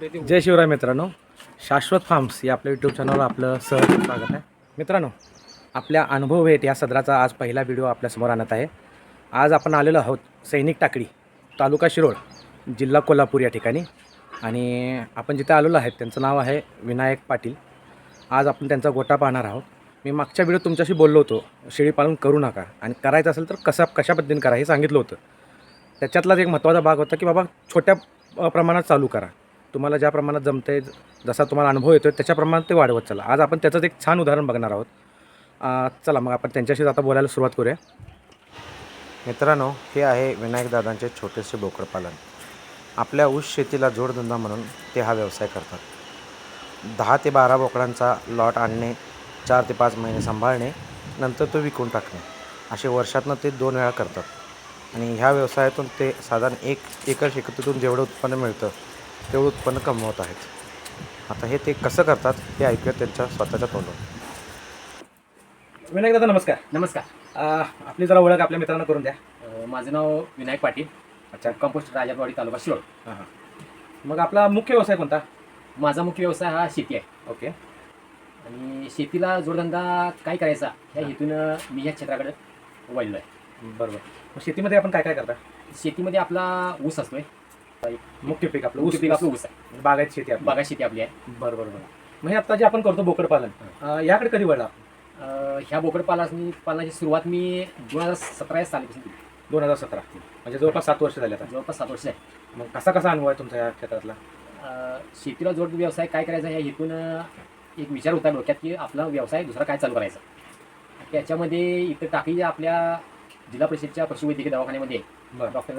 जय शिवराय मित्रांनो शाश्वत फार्म्स या आपल्या यूट्यूब चॅनलवर आपलं सहज स्वागत आहे. मित्रांनो आपल्या अनुभव भेट या सदराचा आज पहिला व्हिडिओ आपल्यासमोर आणत आहे. आज आपण आलेलो आहोत सैनिक टाकळी तालुका शिरोळ जिल्हा कोल्हापूर या ठिकाणी. आणि आपण जिथे आलेलो आहे त्यांचं नाव आहे विनायक पाटील. आज आपण त्यांचा गोटा पाहणार आहोत. मी मागच्या व्हिडिओ तुमच्याशी बोललो होतो शेळीपालन करू नका. आणि करायचं असेल तर कसा कशा पद्धतीने करा हे सांगितलं होतं. त्याच्यातलाच एक महत्त्वाचा भाग होता की बाबा छोट्या प्रमाणात चालू करा. तुम्हाला ज्या प्रमाणात जमते जसा तुम्हाला अनुभव येतो त्याच्या प्रमाणात ते वाढवत चला. आज आपण त्याचंच एक छान उदाहरण बघणार आहोत. चला मग आपण त्यांच्याशीच आता बोलायला सुरुवात करूया. मित्रांनो हे आहे विनायकदादांचे छोटेसे बोकडपालन आपल्या ऊस शेतीला जोडधंदा म्हणून ते हा व्यवसाय करतात. दहा ते बारा बोकडांचा लॉट आणणे चार ते पाच महिने सांभाळणे नंतर तो विकून टाकणे असे वर्षातनं ते दोन वेळा करतात. आणि ह्या व्यवसायातून ते साधारण एक एकर शेतीतून जेवढं उत्पन्न मिळतं तेवढं उत्पन्न कमवत आहेत. आता हे ते कसं करतात हे ऐकूया त्यांच्या स्वतःच्या तोंडून. विनायक दादा नमस्कार. नमस्कार. आपली जरा ओळख आपल्या मित्रांना करून द्या. माझं नाव विनायक पाटील. अच्छा. कंपोस्ट राजापवाडी तालुका शिरोळ. हां हां. मग आपला मुख्य व्यवसाय कोणता? माझा मुख्य व्यवसाय हा शेती आहे. ओके. आणि शेतीला जोडधंदा काय करायचा ह्या हेतून मी ह्या क्षेत्राकडे वळलो आहे बरोबर. मग शेतीमध्ये आपण काय काय करता? शेतीमध्ये आपला ऊस असतोय. मुख्य पीक आपलं ऊस पीक आपलं ऊस. आहे. बागायत शेती आपली. बागा शेती आपली आहे. बरं बरं बरं हे आता जे आपण करतो बोकड पालन याकडे कधी वळला? ह्या बोकड पालनाची पालनाची सुरुवात मी दोन हजार सतरा या सालीपासून केली. दोन हजार सतरा. म्हणजे जवळपास सात वर्ष झाले आता. जवळपास सात वर्ष आहे मग कसा कसा अनुभव आहे तुमचा या क्षेत्रातला? शेतीला जोड व्यवसाय काय करायचा ह्या हेतून एक विचार होता डोक्यात की आपला व्यवसाय दुसरा काय चालू करायचा. त्याच्यामध्ये इथं टाकी आपल्या जिल्हा परिषदच्या पशुवैद्यकीय दवाखान्यामध्ये बरं. डॉक्टर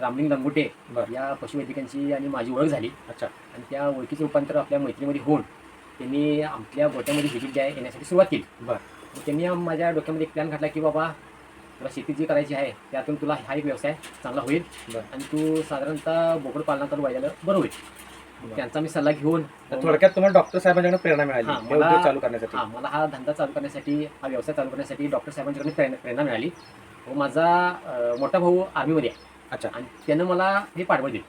रामलिंग लंगुटे बरं. या पशुवैद्यकांची आणि माझी ओळख झाली. अच्छा. आणि त्या ओळखीचं रूपांतर आपल्या मैत्रीमध्ये होऊन त्यांनी आपल्या गोट्यामध्ये व्हिजिट द्या येण्यासाठी सुरुवात केली. बरं. मग त्यांनी माझ्या डोक्यामध्ये एक प्लॅन घातला की बाबा तुला शेती जी करायची आहे त्यातून तुला हा एक व्यवसाय चांगला होईल बरं. आणि तू साधारणतः बोकड पालनाकडे व्हायला बरं होईल. त्यांचा मी सल्ला घेऊन तर थोडक्यात तुम्हाला डॉक्टर साहेबांकडून प्रेरणा मिळाली हां, हे मला- उद्योग चालू करण्यासाठी. हा मला हा धंदा चालू करण्यासाठी हा व्यवसाय चालू करण्यासाठी डॉक्टर साहेबांच्याकडून प्रेरणा प्रेरणा मिळाली. माझा अं, मोठा भाऊ आर्मीमध्ये आहे. अच्छा. आणि त्यानं मला हे पाठवलं दिली.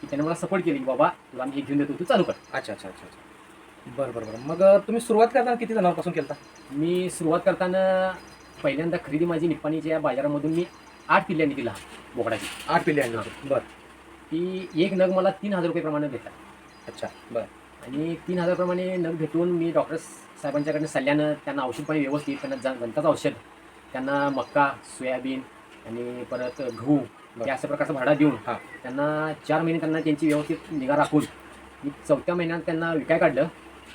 की त्यानं मला सपोर्ट केली की बाबा तुला मी हे घेऊन देतो तू चालू कर. अच्छा अच्छा अच्छा अच्छा. बरं बरं बरं. मग अं, तुम्ही सुरुवात करताना किती जणांपासून केलता? मी सुरुवात करताना पहिल्यांदा खरेदी माझी निप्पाणीच्या बाजारामधून मी आठ पिल्ल्यांनी दिला बोकडाची. आठ पिल्ले आणली होती. बरं. ती एक नग मला तीन हजार रुपये प्रमाणे भेटला. अच्छा बरं. आणि तीन हजार प्रमाणे नग भेटून मी डॉक्टर साहेबांच्याकडनं सल्ल्यानं त्यांना औषध पाणी व्यवस्थित त्यांना जा गणताचं औषध त्यांना मक्का सोयाबीन आणि परत गहू या अशा प्रकारचा भाडा देऊन हां. त्यांना चार महिने त्यांना त्यांची व्यवस्थित निगा राखून मी चौथ्या महिन्यात त्यांना विकाय काढलं.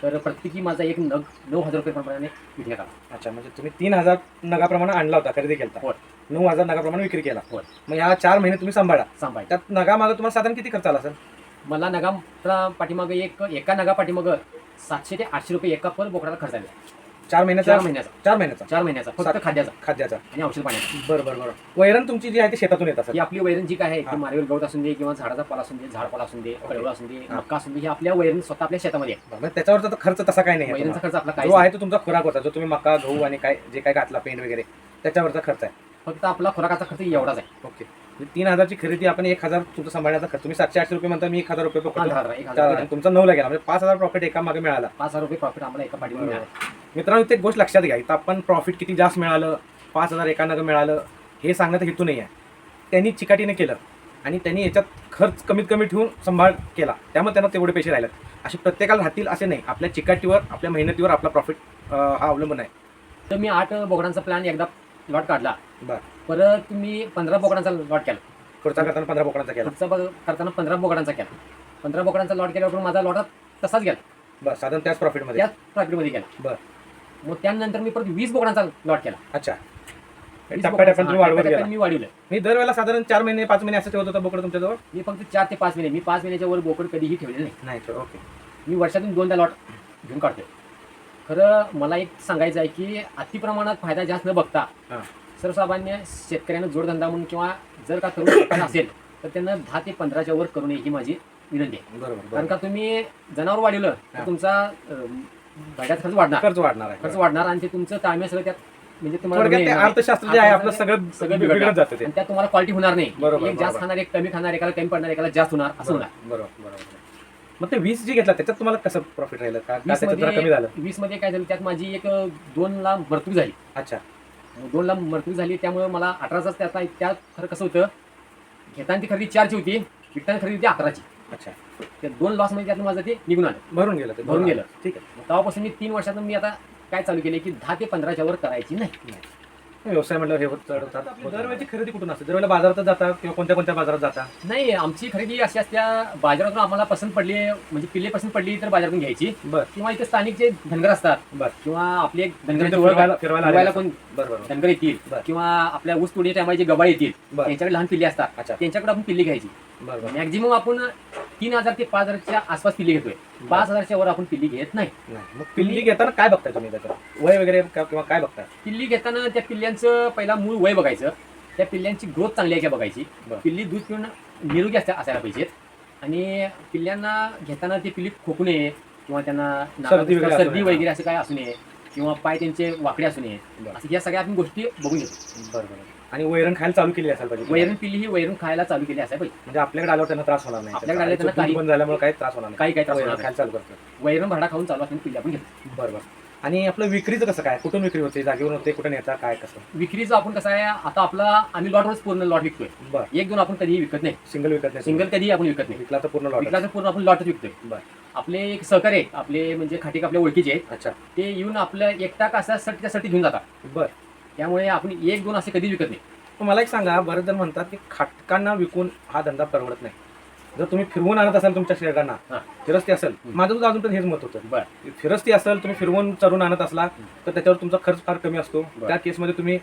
तर प्रत्येकी माझा एक नग नऊ हजार रुपये प्रमाणे विकण्यात आला. अच्छा म्हणजे तुम्ही तीन हजार नगाप्रमाणे आणला होता खरेदी केला होय. नऊ हजार नगाप्रमाणे विक्री केला. होय. मग ह्या चार महिने तुम्ही सांभाळा. सांभाळ त्यात नगामागं तुम्हाला साधारण किती खर्च आला सर मला नगा पाठीमागं एक एका नगा पाठीमागं सातशे ते आठशे रुपये एका पर बोकडाला खर्च आला. चार महिन्याचा चार महिन्याचा. चार महिन्याचा. चार महिन्याचा. फक्त खाद्याचा. खाद्याचा. आणि औषध पाण्याचा. बरं बरं बरं. वैरण तुमची जी आहे ती शेतातून येत ही असेल आपली वैरण जी काय आहे हा. ती मारेल गवत असून दे किंवा झाडाचा पाला असून दे झाड पाला असून दे कळवळ असून दे हा. मक्का असून दे ही आपल्या वैरण स्वतः आपल्या शेतामध्ये आहे. म्हणजे त्याच्यावरचा तर खर्च तसा काय नाही आहे वैरणचा तुम्हाला. खर्च आपला जो काय आहे तो तुमचा खुराक होता जो तुम्ही मका गहू आणि काय जे काय घातला पेंट वगैरे त्याच्यावरचा खर्च आहे. फक्त आपला खुराकाचा खर्च एवढाच आहे. ओके. तीन हजारची खरेदी आपण एक हजार तुमचा सांभाळण्याचा खर्च. तुम्ही सातशे आठशे रुपये म्हणता मी एक हजार रुपये पकडतो. पंधरा हजार एक हजार तुमचा नऊला गेला म्हणजे पाच हजार प्रॉफिट एका मागे मिळाला. पाच हजार रुपये प्रॉफिट आम्हाला एका पाठीवर मिळालं. मित्रांनो एक गोष्ट लक्षात घ्या. इथं आपण प्रॉफिट किती जास्त मिळालं? पाच हजार एका नगं मिळालं. हे सांगण्याचा हेतू नाही आहे त्यांनी चिकाटीने केलं आणि त्यांनी याच्यात खर्च कमीत कमी ठेवून सांभाळ केला. त्यामुळे त्यांना तेवढे पैसे राहिले असे प्रत्येकाला राहतील असे नाही. आपल्या चिकाटीवर आपल्या मेहनतीवर आपला प्रॉफिट हा अवलंबून आहे. तर मी आठ बोकडांचा प्लॅन एकदा लॉट काढला. बरं. परत मी पंधरा बोकडांचा लॉट केला. खर्च करताना पंधरा बोकडांचा केला. पुढचा बघ- करताना पंधरा बोकडांचा केला. पंधरा बोकडांचा लॉट केल्यावर माझा लॉट तसाच गेला. बरं साधारण त्याच प्रॉफिटमध्ये त्याच प्रॉफिटमध्ये गेला. बरं. मग त्यानंतर मी परत वीस बोकडांचा लॉट केला. अच्छा. वीस टप्प्याटप्प्याने तुम्ही बोकडांचा- वाढवत टप्प्याटप्प्याने गेला. मी वाढवलं. मी दरवेळेला साधारण चार महिने पाच महिने असं ठेवत होता बोकड तुमच्याजवळ? मी फक्त चार ते पाच महिने. मी पाच महिन्याच्या वर बोकड कधीही ठेवलेलं नाही. नाही ओके. मी वर्षातून दोनदा लॉट घेऊन काढतोय. खरं मला एक सांगायचं आहे की अति प्रमाणात फायदा जास्त न बघता हां. सर्वसामान्य शेतकऱ्यांना जोडधंदा म्हणून किंवा जर का करू शकत असेल तर त्यांना दहा ते पंधराच्या वर करू नये ही माझी विनंती आहे. बरोबर कारण बरोबर का तुम्ही जनावर वाढवलं तर. तुमचा अं, भाड्याचा खर्च वाढणार. खर्च वाढणार आहे खर्च वाढणार आणि ते तुमचं ताळमेळ सगळं त्यात म्हणजे तुम्हाला थोडक्यात ते येणार नाही. अर्थशास्त्र जे आहे आपलं सगळं सगळं बिघडत. जातं ते. आणि त्यात तुम्हाला क्वालिटी होणार नाही. बरोबर, एक जास्त. खाणार एक कमी खाणार एकाला कमी पडणार एकाला जास्त होणार असं होणार. बरोबर बरोबर. मग ते वीस जी घेतला त्याच्यात तुम्हाला कसं प्रॉफिट राहिलं? का का वीस त्याच्यात जरा कमी झालं? वीसमध्ये काय झालं त्यात माझी एक दोन ला मृत्यू झाली. अच्छा. दोन ला मृत्यू झाली त्यामुळे मला अठराचाच त्याचा त्यात खरं कसं होतं घेताना ती खरेदी चारची होती विकताना खरेदी होती अकराची. अच्छा. त्या दोन लॉसमध्ये त्यातून माझं ते निघून आलं. भरून गेलं ते भरून गेलं. ठीक आहे. तेव्हापासून मी तीन वर्षातून मी आता काय चालू केले की दहा ते पंधराच्या वर करायची नाही. व्यवसाय म्हटलं हे होत चढ होतात. दरवेळची खरेदी कुठून असते? दरवेळेला बाजारात जाता किंवा कोणत्या कोणत्या बाजारात जाता नाही आमची खरेदी अशी असत्या बाजारातून आम्हाला पसंत पडली म्हणजे पिल्ले पसंत पडली तर बाजारातून घ्यायची. बर. किंवा इथे स्थानिक जे धनगर असतात बर. किंवा आपले एक धनगर म्हणजे ओळख- फिरवायला- कोण बर बर धनगर येतील बर. किंवा आपल्या ऊस तोडीच्या टायमाला जे गबाळ येतील बर. त्यांच्याकडे लहान पिल्ले असतात. अच्छा. त्यांच्याकडे आपण पिल्ली घ्यायची. बर बर. मॅक्झिमम आपण तीन हजार ते पाच हजारच्या आसपास पिल्ली घेतोय. पाच हजारच्या वर आपण पिल्ली घेत नाही. नाही मग पिल्ली घेताना काय बघताय तुम्ही त्याचं? वय वगैरे का- किंवा काय बघताय? पिल्ली घेताना त्या पिल्ल्यांचं पहिला मूळ वय बघायचं. त्या पिल्ल्यांची ग्रोथ चांगली आहे का बघायची? बरं. पिल्ली दूध पिऊन निरोगी असल्या असायला पाहिजेत. आणि पिल्ल्यांना घेताना ती पिल्ली खोकू नये किंवा त्यांना नाकात सर्दी वगैरे असू सर्दी नये. वगैरे असं काय असू नये. किंवा पाय त्यांचे वाकडे असू नये बरं. असं या सगळ्या आपण गोष्टी बघून घेतो. बरं बरं. आणि वैरण खायला चालू केली असायला पाहिजे. वैरण पिल्ली ही वैरण खायला चालू केली असायला पाहिजे. म्हणजे आपल्याकडे आल्यावर त्यांना त्रास होणार नाही. आपल्याकडे आल्यावर त्यांना दूध काही- बंद झाल्यामुळे काही त्रास होणार नाही. काही काही त्रास वैरण होणार खायला चालू करतो वैरण भरडा खाऊन चालू असताना पिल्ली आपण घेतो. बरं बरं. आणि आपलं विक्रीचं कसं काय? कुठून विक्री होते? जागेवर होते? कुठून येता काय कसं? विक्रीचं आपण कसं आहे आता आपला आम्ही लॉटवरच पूर्ण लॉट विकतोय. बरं. एक दोन आपण कधीही विकत नाही. सिंगल विकत नाही सिंगल कधीही आपण विकत नाही. विकला तर पूर्ण लॉट विकला तर पूर्ण आपण लॉटच विकतोय. बरं. आपले एक सहकार्य आहे, आपले म्हणजे खाटीक आपल्या ओळखीचे आहेत. अच्छा. ते येऊन आपल्या एकटा कासासाठी त्यासाठी घेऊन जातात. बरं. त्यामुळे आपण एक दोन असे कधी विकत नाही. मला एक सांगा बरेच जण म्हणतात की खाटकांना विकून हा धंदा परवडत नाही. जर तुम्ही फिरवून आणत असाल तुमच्या हां. फिरस्ती असेल. माझं सुद्धा अजूनपर्यंत हेच मत होतं फिरस्ती असेल तुम्ही फिरवून चरून आणत असला तर त्याच्यावर तुमचा खर्च फार कमी असतो. त्या केसमध्ये तुम्ही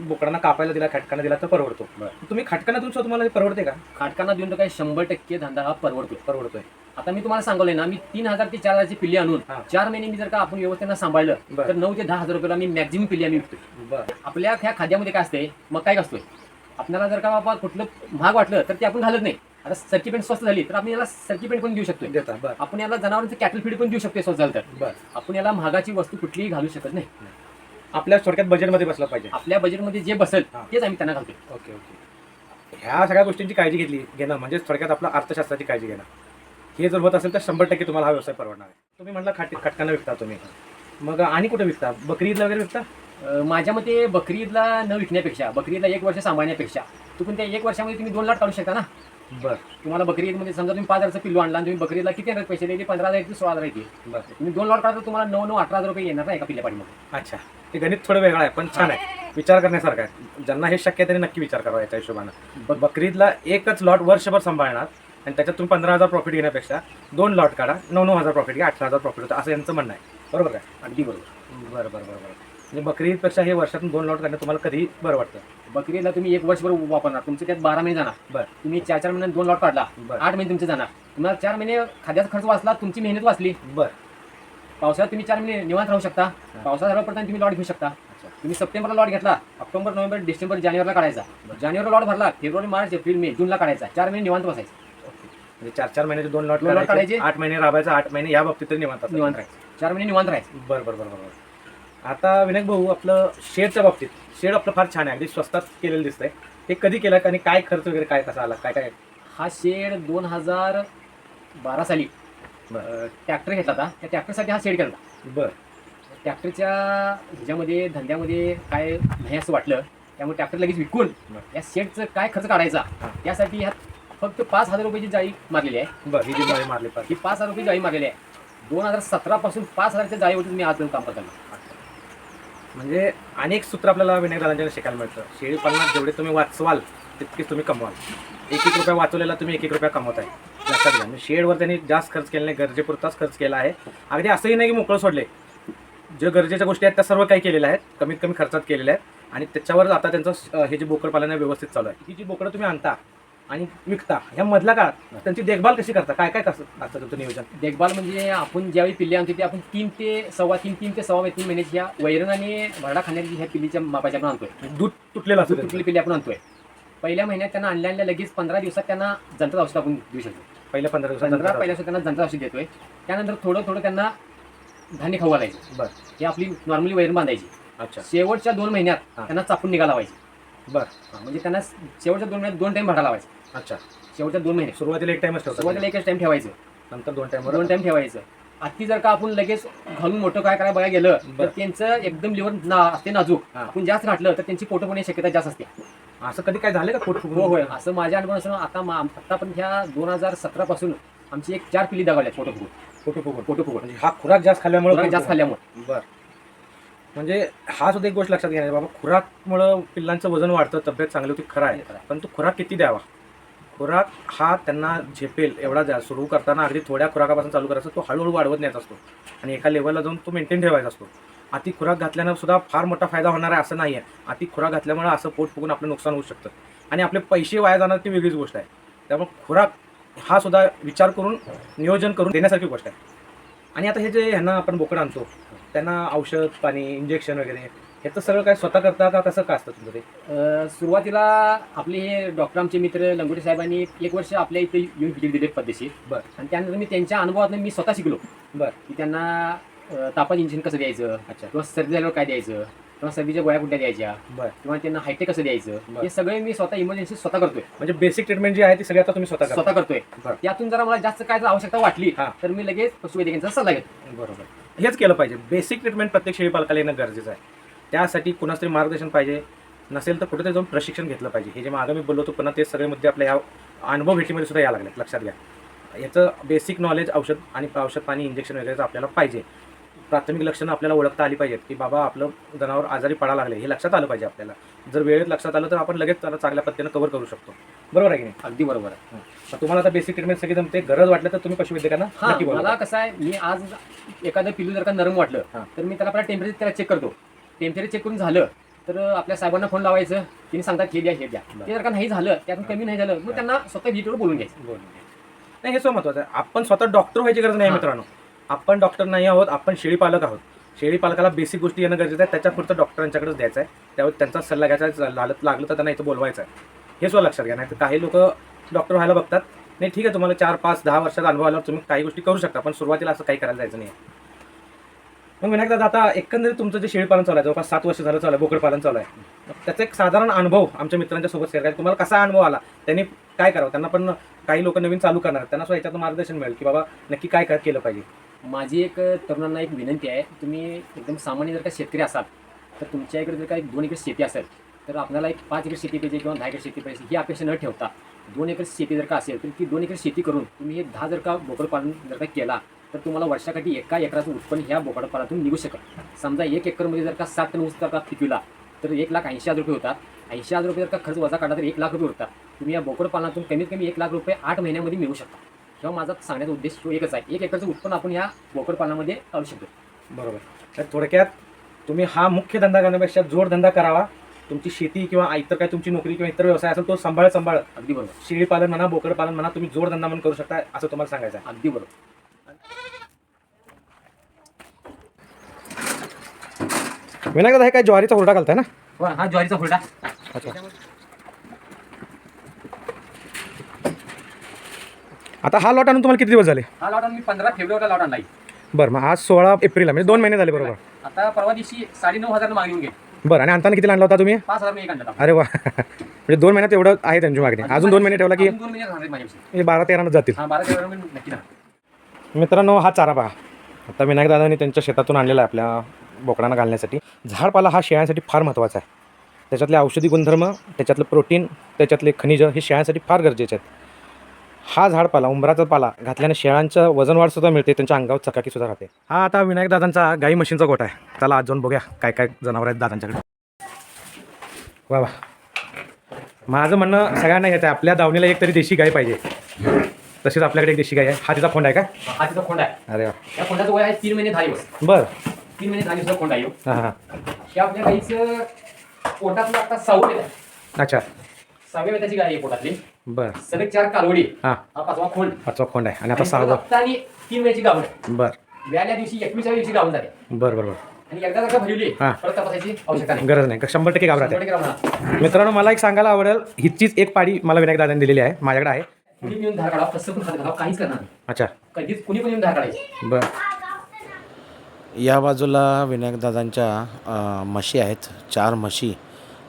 बोकडांना कापायला दिला खाटकांना दिला तर परवडतो. तुम्ही खाटकांना देऊन सुद्धा तुम्हाला परवडते का खाटकांना देऊन तर काही शंभर टक्के धंदा हा परवडतोय परवडतोय आता मी तुम्हाला सांगलोय ना मी तीन हजार ते चार हजारची पिल्ली आणून. चार महिने मी जर का आपण व्यवस्थेनं सांभाळलं. तर नऊ ते दहा हजार रुपयाला मी मॅक्झिमम पिल्ली आम्ही विकतोय आपल्या ह्या खाद्यामध्ये काय असते मग काय असतोय आपल्याला जर का बाबा कुठलं महाग वाटलं तर ते आपण घालत नाही आता सर्की पेंट स्वस्त झाली तर आपण याला सर्की पेंट पण देऊ शकतोय. देता बरं. आपण याला जनावरांचं कॅटल फीड पण देऊ शकतो स्वस्त झालं तर. बरं. आपण याला महागाची वस्तू कुठलीही घालू शकत नाही. आपल्या थोडक्यात बजेटमध्ये बसलं पाहिजे. आपल्या बजेटमध्ये जे बसेल हां. तेच आम्ही त्यांना घालतोय. Okay okay. ह्या सगळ्या गोष्टींची काळजी घेतली घेणं म्हणजे थोडक्यात आपलं अर्थशास्त्राची काळजी घेणं. हे जर होत असेल तर शंभर टक्के तुम्हाला हा व्यवसाय परवडणार आहे. तुम्ही म्हटलं खाट खटकांना विकता तुम्ही. मग आणि कुठे विकता? बकरी ईदला वगैरे विकता? अं, माझ्या मते बकरी ईदला न विकण्यापेक्षा बकरी ईदला एक वर्ष सांभाळण्यापेक्षा तुम्ही त्या एक वर्षामध्ये तुम्ही दोन लाख काढू शकता ना? बरं. तुम्हाला बकरी ईदमध्ये समजा तुम्ही पाच हजारचा पिल्लू आणला आणि तुम्ही बकरी ईदला किती येणार पैसे द्यायचे? पंधरा हजार सोळा हजार येतील बरं. तुम्ही दोन लॉट काढता तुम्हाला नऊ नऊ अठरा हजार रुपये येणार ना एका पिल्ल्या पाठीमध्ये अच्छा. ते गणित थोडं वेगळं आहे पण छान आहे. विचार करण्यासारखं आहे. ज्यांना हे शक्य आहे त्यांनी नक्की विचार करावा याच्या हिशोबानं. ब- बकरीदला एकच लॉट वर्षभर सांभाळणार आणि त्याच्यात तुम्ही पंधरा हजार प्रॉफिट घेण्यापेक्षा दोन लॉट काढा नऊ नऊ हजार प्रॉफिट घ्या अठरा हजार प्रॉफिट होतं असं यांचं म्हणणं आहे. बरोबर काय अगदी बरोबर. बरं बरं बरं बरं. म्हणजे बकरीपेक्षा हे वर्षातून दोन लॉट काढणं तुम्हाला कधीही बरं वाटतं. बकरी ईदला तुम्ही एक वर्षभर वापरणार. तुमचे त्यात बारा महिने जाणार. बरं. तुम्ही चार चार महिन्यात दोन लॉट काढला. बरं. आठ महिने तुमचे जाणार. तुम्हाला चार महिने खाद्याचा खर्च वाचला तुमची मेहनत वाचली. बरं. पावसाळ्यात तुम्ही चार महिने निवांत राहू शकता. पावसाळा झाल्यापर्यंत तुम्ही लॉट घेऊ शकता. अच्छा. तुम्ही सप्टेंबरला लॉट घेतला ऑक्टोबर नोव्हेंबर डिसेंबर जानेवारीला काढायचा. जानेवारी लॉट भरला फेब्रुवारी मार्च एप्रिल मे जूनला काढायचा. चार महिने निवांत बसायचं. म्हणजे चार चार महिन्याचे दोन लॉट दोन lot काढायचे काढायचे. आठ महिने राबायचं आठ महिने या बाबतीत तरी निवांत. निवांत राहायचं. चार महिने निवांत राहायचं. बरं बरं बरं बरं बरं. आता विनायक भाऊ आपलं शेडच्या बाबतीत शेड आपलं फार छान आहे अगदी स्वस्तात केलेलं दिसतंय. हे कधी केलं आणि काय खर्च वगैरे काय कसा आला काय काय? हा शेड दोन हजार बारा साली ट्रॅक्टर घेतला होता. त्या ट्रॅक्टरसाठी हा शेड केला होता. बरं. ट्रॅक्टरच्या ह्याच्यामध्ये धंद्यामध्ये काय नाही असं वाटलं. त्यामुळे ट्रॅक्टर लगेच विकून. या शेडचं काय खर्च काढायचा. त्यासाठी ह्यात फक्त पाच हजार रुपयाची जाळी मारलेली आहे. बरं ही जी माळी मारली ही पाच हजार रुपये जाळी मारलेली आहे. दोन हजार सतरा पासून पाच हजारच्या जाळीवरती मी आजपर्यंत काम करतो म्हणजे अनेक सूत्र आपल्याला विनायक दादांच्या शिकायला मिळतं. शेळी पालनात जेवढे तुम्ही वाचवाल तितकेच तुम्ही कमवाल. एक एक रुपया वाचवलेला तुम्ही एक एक रुपया कमवताय लक्षात घ्या म्हणजे शेडवर त्यांनी जास्त खर्च केला नाही गरजेपुरताच खर्च केला आहे. अगदी असंही नाही की मोकळं सोडले. जे गरजेच्या गोष्टी आहेत त्या सर्व काही केलेल्या आहेत. कमीत कमी खर्चात केलेल्या आहेत. आणि त्याच्यावर आता त्यांचं हे जे बोकड पालन आहे व्यवस्थित चालू आहे. ही जी बोकडं तुम्ही आणता आणि विकता ह्या मधल्या काळात त्यांची देखभाल कशी करता? काय काय कसं असतं तुमचं नियोजन? देखभाल म्हणजे आपण ज्यावेळी पिल्ले आणतो ते आपण तीन ते सव्वा तीन तीन ते सव्वा तीन महिन्याची ह्या वैरण आणि भरडा खाण्याची ह्या पिल्लीच्या मापाच्या आपण आणतोय. दूध तुटलेलं असतं दूध त्यांचं. तुटली पिल्ली आपण आणतोय. पहिल्या महिन्यात त्यांना आणल्या आणल्या लगेच पंधरा दिवसात त्यांना जंत्र औषध आपण देऊ शकतो. पहिल्या पंधरा दिवसात पहिल्या दिवसात त्यांना जंत्र औषध देतोय. त्यानंतर थोडं थोडं त्यांना धान्य खाऊ घालायचं. बरं. ही आपली नॉर्मली वैरण बांधायची. अच्छा. शेवटच्या दोन महिन्यात. त्यांना चापून निघा लावायची. बरं. म्हणजे त्यांना शेवटच्या दोन महिन्यात दोन टाइम भरडा लावायचा. अच्छा. शेवटच्या दोन महिने. सुरुवातीला एक टाइमच ठेवतो सुरुवातीला एकच टाइम ठेवायचं. नंतर दोन टाइमवर दोन टाइम ठेवायचं. आत्ती जर का आपण लगेच घालून मोठं काय करायला बघायला गेलं तर बरं. त्यांचं एकदम लिव्हर ना असते नाजूक. हा. आपण जास्त घातलं तर त्यांची पोटं होण्याची शक्यता जास्त असते. असं कधी काय झालं का पोट? हो होय असं माझ्या अनुभवानुसार आता मा- आतापर्यंत ह्या दोन हजार सतरा पासून आमची एक चार पिल्ली दगावल्या फोटो फुगून. पोट फुगून. फोटो फुगून. म्हणजे हा खुराक जास्त खाल्ल्यामुळे जास्त. खाल्ल्यामुळे. बर. म्हणजे हा सुद्धा एक गोष्ट लक्षात घ्यायची बाबा खुराकमुळं पिल्लांचं वजन वाढतं तब्येत चांगली होती खरं आहे. पण तो खुराक किती द्यावा? खुराक हा त्यांना झेपेल एवढा द्या सुरू करताना अगदी थोड्या खुराकापासून चालू करायचा तो हळूहळू वाढवत न्यायचा असतो. आणि एका लेवलला जाऊन तो मेंटेन ठेवायचा असतो. अति खुराक घातल्यानं सुद्धा फार मोठा फायदा होणार आहे असं नाही आहे. अति खुराक घातल्यामुळे असं पोट फुगून आपलं नुकसान होऊ शकतं. आणि आपले पैसे वाया जाणार ती वेगळीच गोष्ट आहे. त्यामुळे खुराक हा सुद्धा विचार करून नियोजन करून देण्यासारखी गोष्ट आहे. आणि आता हे जे ह्यांना आपण बोकड आणतो त्यांना औषध पाणी इंजेक्शन वगैरे ह्याचं सगळं काय स्वतः करता का कसं काय असतं तुमचं ते? अं, सुरुवातीला आपले हे डॉक्टर आमचे मित्र लंगोटे साहेबांनी एक वर्ष आपल्या इथे येऊन व्हिजिट दिले पद्धतशीर. बरं. आणि त्यानंतर मी त्यांच्या अनुभवातून मी स्वतः शिकलो. बरं. की त्यांना अं, तापाचं इंजेक्शन कसं द्यायचं? अच्छा. किंवा सर्दी झाल्यावर काय द्यायचं? किंवा सर्दीच्या गोळ्या कुठल्या द्यायच्या? बरं. किंवा त्यांना हायटेक कसं द्यायचं? बरं. हे सगळे मी स्वतः इमर्जन्सी स्वतः करतोय. म्हणजे बेसिक ट्रीटमेंट जी आहे ती सगळी आता तुम्ही स्वतः स्वतः करता करतोय. बरं. त्यातून जरा मला जास्त काय जर आवश्यकता वाटली हा. तर मी लगेच पशुवैद्यकांचा सल्ला घेतो. बरोबर. हेच केलं पाहिजे. बेसिक ट्रीटमेंट प्रत्येक शेळी पालकाला येणं गरजेचं आहे. त्यासाठी कुणाचं तरी मार्गदर्शन पाहिजे. नसेल तर कुठेतरी जाऊन प्रशिक्षण घेतलं पाहिजे. हे जे मागं मी बोललो होतो पुन्हा ते सगळे मुद्दे आपल्या ह्या अनुभव भेटीमध्ये सुद्धा यायला लागलेत लक्षात घ्या. याचं बेसिक नॉलेज औषध आणि औषध पाणी इंजेक्शन वगैरेचं आपल्याला पाहिजे. प्राथमिक लक्षणं आपल्याला ओळखता आली पाहिजेत की बाबा आपलं जनावर आजारी पडायला लागले हे लक्षात आलं पाहिजे आपल्याला. जर वेळेत लक्षात आलं तर आपण लगेच त्याला चांगल्या पद्धतीनं कव्हर करू शकतो. बरोबर आहे की नाही? अगदी बरोबर आहे. तुम्हाला आता बेसिक ट्रीटमेंट सगळी जमते. गरज वाटलं तर तुम्ही पशुवैद्यकांना हा मला कसं आहे मी आज एखादं पिलू जर का नरम वाटलं. तर मी त्याला पहिला टेम्परेचर त्याला चेक करतो. टेम्परेचर चेक करून झालं तर आपल्या साहेबांना फोन लावायचं. तिने सांगतात हे द्या हे द्या. ते जर का नाही झालं त्यातून कमी नाही झालं मग त्यांना स्वतः व्हिडिओ बोलून घ्यायचं. बोलून घे. नाही हे सो महत्वाचं आहे. आपण स्वतः डॉक्टर व्हायची गरज नाही. मित्रांनो. आपण डॉक्टर नाही आहोत आपण शेळीपालक आहोत. शेळी पालकाला बेसिक गोष्टी येणं गरजेचं आहे त्याच्या पुरतं डॉक्टरांच्याकडेच द्यायचं आहे. त्यावर त्यांचा सल्ला घ्यायचा आहे. लागत लागलं तर त्यांना इथं बोलवायचं आहे. हे सुद्धा लक्षात घ्या नाही तर काही लोक डॉक्टर व्हायला बघतात. नाही ठीक आहे तुम्हाला चार पाच दहा वर्षाचा अनुभव आल्यावर तुम्ही काही गोष्टी करू शकता पण सुरुवातीला असं काही करायला जायचं नाही. मग विनायक दादा आता एकंदरीत तुमचं जे शेळीपालन चालू आहे जवळपास सात वर्ष झालं चालू आहे बोकडपालन चालू आहे. त्याचा एक साधारण अनुभव आमच्या मित्रांच्या सोबत शेअर करायचा तुम्हाला कसा अनुभव आला? त्यांनी काय करावं? त्यांना पण काही लोक नवीन चालू करणार त्यांना सुद्धा याच्यातून मार्गदर्शन मिळेल की बाबा नक्की काय काय केलं पाहिजे. माझी एक तरुणांना एक विनंती आहे तुम्ही एकदम सामान्य जर का शेतकरी असाल तर तुमच्या इकडे जर का एक दोन एकर शेती असेल तर आपल्याला एक पाच एकर शेती पाहिजे किंवा दहा एकर शेती पाहिजे ही अपेक्षा न ठेवता दोन एकर शेती जर का असेल तर ती दोन एकर शेती करून तुम्ही हे दहा जर का बोकडपालन जर का केला तर तुम्हाला वर्षाकाठी एका एकराचं उत्पन्न ह्या बोकडपालातून निघू शकत. समजा एक एकरमध्ये जर का सात टन ऊस जर का पिकविला तर एक लाख ऐंशी हजार रुपये होतात. ऐंशी हजार रुपये जर का खर्च वजा काढला तर एक लाख रुपये होतात. तुम्ही या बोकडपालनातून कमीत कमी एक लाख रुपये आठ महिन्यामध्ये मिळू शकता. किंवा माझा सांगण्याचा उद्देश तो एकच आहे. एक एकरचं उत्पन्न आपण या बोकडपालनामध्ये काढू शकतो. बरोबर. तर थोडक्यात तुम्ही हा मुख्य धंदा करण्यापेक्षा जोडधंदा करावा. तुमची शेती किंवा इतर काय तुमची नोकरी किंवा इतर व्यवसाय असेल तो सांभाळ सांभाळ. अगदी बरोबर. शेळी पालन म्हणा बोकड पालन म्हणा तुम्ही जोडधंदा म्हणून करू शकता असं तुम्हाला सांगायचं आहे. अगदी बरोबर. विनायक दादा हे काय ज्वारीचा हुरडा घालताय ना? हो, हा ज्वारीचा हुरडा. अच्छा. आता हा लॉट आणून तुम्हाला किती दिवस झाले? हा लॉट मी पंधरा फेब्रुवारीला लॉट आणला बरं मग आज सोळा एप्रिलला म्हणजे दोन महिने झाले बरोबर. आता परवा दिवशी साडे नऊ हजार मागणी घे. बरं आणि आणताना किती आणला होता तुम्ही? पाच हजार मी एक आणला अरे वा. म्हणजे दोन महिन्यात एवढं आहे त्यांची मागणी. अजून दोन महिने ठेवला की अजून दोन महिने राहणार माझ्यापाशी म्हणजे बारा तेरानं जातील. हा बारा तेरा नक्की ना मित्रांनो हा चारा पहा. आता विनायक दादांनी त्यांच्या शेतातून आणलेला आहे आपल्या बोकडांना घालण्यासाठी. झाडपाला हा शेळ्यांसाठी फार महत्त्वाचा आहे. त्याच्यातले औषधी गुणधर्म त्याच्यातलं प्रोटीन त्याच्यातले खनिज हे शेळ्यांसाठी फार गरजेचे आहेत. हा झाडपाला उंबराचा पाला घातल्याने शेळ्यांचं वजन वाढ सुद्धा मिळते त्यांच्या अंगावर चकाकी सुद्धा राहते. हा आता विनायक दादांचा गाई म्हशींचा गोठा आहे. त्याला आज जाऊन बघूया काय काय जनावर आहेत दादांच्याकडे. वा वा. माझं म्हणणं सगळ्यांना येतं आपल्या दावणीला एक तरी देशी गाय पाहिजे. तशीच आपल्याकडे एक देशी गाय आहे. हा तिचा फोंड आहे का? हा तिचा खोंड आहे. अरे वा. त्या खोंडाचं वय आहे तीन महिने दहा दिवस. बरं. तीन महिने दहा दिवसाचा खोंड आहे ह्यो. हां हां. त्या आपल्या गाईचं. अच्छा. सहाव्या वेताची गाय आहे पोटातली. बरं. सलग चार कालवडी. हां. हा पाचवा खोंड पाचवा खोंड आहे. आणि आता सहावा. आणि तीन गावण आहे. बरं. व्याल्या दिवशी एकविसाव्या दिवशी बरं बरं बरं. आणि एकदा जर का भरवली हा. परत तपासायची आवश्यकता नाही. गरज नाही. का शंभर टक्के घाबरत. मित्रांनो मला एक सांगायला आवडेल हिचीच एक पाडी मला विनायक दादांनी दिलेली आहे. माझ्याकडे आहे. कुणी पण येऊन धार काढावं कसं पण खात घालावं. काहीच करणार नाही. अच्छा. कधीच कुणी पण येऊन धार काढायची. बरं. या बाजूला विनायकदादांच्या अ, म्हशी आहेत. चार म्हशी.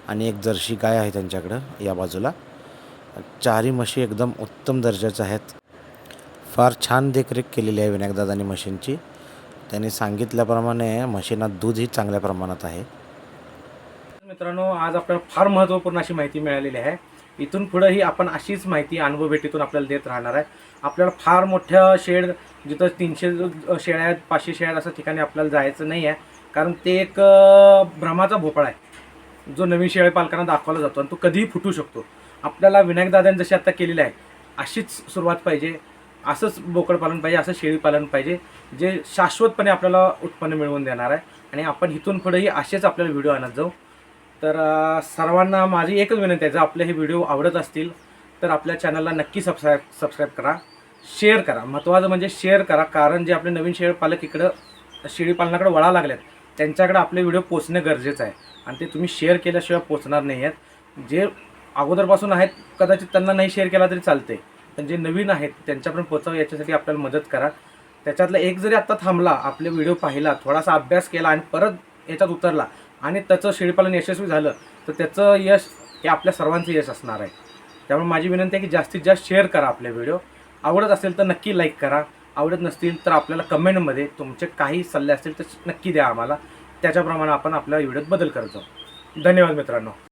आणि एक जर्सी गाय आहे त्यांच्याकडं या बाजूला. चारही म्हशी एकदम उत्तम दर्जाच्या आहेत. फार छान देखरेख केलेली आहे विनायकदादांनी म्हशींची. त्यांनी सांगितल्याप्रमाणे म्हशींना दूधही चांगल्या प्रमाणात आहे. मित्रांनो आज आपल्याला फार महत्त्वपूर्ण अशी माहिती मिळालेली आहे. इथून पुढेही आपण अशीच माहिती अनुभव भेटीतून आपल्याला देत राहणार आहे. आपल्याला फार मोठ्या शेड जिथं तीनशे शेळ्या आहेत पाचशे शेळ्या असं ठिकाणी आपल्याला जायचं नाही आहे कारण ते एक भ्रमाचा भोपळा आहे. जो नवीन शेळी पालकांना दाखवला जातो आणि तो कधीही फुटू शकतो. आपल्याला विनायकदादांनी जशी आता केलेली आहे अशीच सुरुवात पाहिजे असंच बोकड पालन पाहिजे असं शेळी पालन पाहिजे जे शाश्वतपणे आपल्याला उत्पन्न मिळवून देणार आहे. आणि आपण इथून पुढेही असेच आपल्याला व्हिडिओ आणत जाऊ. तर सर्वांना माझी एकच विनंती आहे जर आपले हे व्हिडिओ आवडत असतील तर आपल्या चॅनलला नक्की सबस्क्राईब सबस्क्राईब करा शेअर करा. महत्त्वाचं म्हणजे शेअर करा कारण जे आपले नवीन शेळी पालक इकडं शेळी पालनाकडे वळा आहेत त्यांच्याकडे आपले व्हिडिओ पोचणं गरजेचं आहे. आणि ते तुम्ही शेअर केल्याशिवाय पोचणार नाही आहेत. जे अगोदरपासून आहेत कदाचित त्यांना नाही शेअर केला तरी चालते पण जे नवीन आहेत त्यांच्यापर्यंत पोचावं याच्यासाठी आपल्याला मदत करा. त्याच्यातला एक जरी आत्ता थांबला आपले व्हिडिओ पाहिला थोडासा अभ्यास केला आणि परत याच्यात उतरला आणि त्याचं शेळीपालन यशस्वी झालं तर त्याचं यश हे आपल्या सर्वांचं यश असणार आहे. त्यामुळे माझी विनंती आहे की जास्तीत जास्त शेअर करा आपले व्हिडिओ आवडत असेल तर नक्की लाईक करा. आवडत नसतील तर आपल्याला कमेंटमध्ये तुमचे काही सल्ले असतील तर नक्की द्या आम्हाला. त्याच्याप्रमाणे आपण आपल्या व्हिडिओत बदल करतो धन्यवाद मित्रांनो.